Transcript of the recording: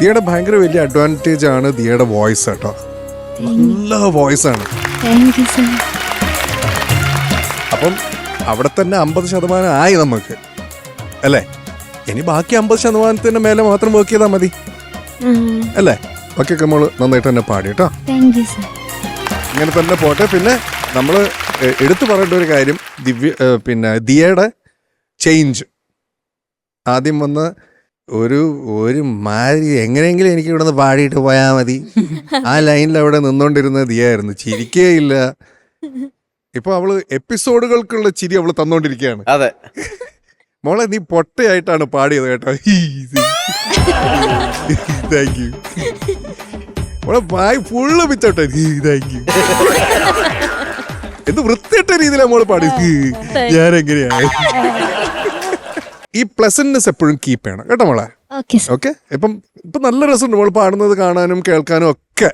ദിയയുടെ ഭയങ്കര വലിയ അഡ്വാന്റേജ് ആണ് ദിയയുടെ വോയിസ് കേട്ടോ. നല്ല വോയിസ് ആണ്. അപ്പം അവിടെ തന്നെ അമ്പത് ശതമാനം ആയി നമുക്ക്. അല്ലേ? ഇനി ബാക്കി അമ്പത് ശതമാനത്തിന്റെ മേലെ മാത്രം വർക്ക് ചെയ്താൽ മതി. അല്ലേ? ബാക്കിയൊക്കെ നമ്മൾ നന്നായിട്ട് തന്നെ പാടി കേട്ടോ. ഇങ്ങനെ തന്നെ പോട്ടെ. പിന്നെ നമ്മൾ എടുത്തു പറയേണ്ട ഒരു കാര്യം ദിവ്യ പിന്നെ ദിയയുടെ ചേഞ്ച് ആദ്യം വന്ന് ഒരു ഒരു മാതിരി എങ്ങനെയെങ്കിലും എനിക്ക് ഇവിടെ നിന്ന് പാടിയിട്ട് പോയാൽ മതി. ആ ലൈനിൽ അവിടെ നിന്നോണ്ടിരുന്ന ദിയായിരുന്നു ചിരിക്കേയില്ല. ഇപ്പൊ അവൾ എപ്പിസോഡുകൾക്കുള്ള ചിരി അവൾ തന്നോണ്ടിരിക്കുകയാണ് അതെ. മോളെ നീ പൊട്ടയായിട്ടാണ് പാടിയത് കേട്ടോ. താങ്ക് യു മോളെ വായി ഫുള്ള് പിച്ചോട്ടെ. താങ്ക് യു എന്ത് വൃത്തിയിട്ട രീതിയിലാണ് മോൾ പാടി ഞാൻ എങ്ങനെയാണ് ഈ പ്ലസന്റ്നെസ് എപ്പോഴും കീപ്പ് ചെയ്യണം. കേട്ടോ മോളെ? ഓക്കെ ഇപ്പം ഇപ്പൊ നല്ല രസമുണ്ട് മോൾ പാടുന്നത് കാണാനും കേൾക്കാനും ഒക്കെ.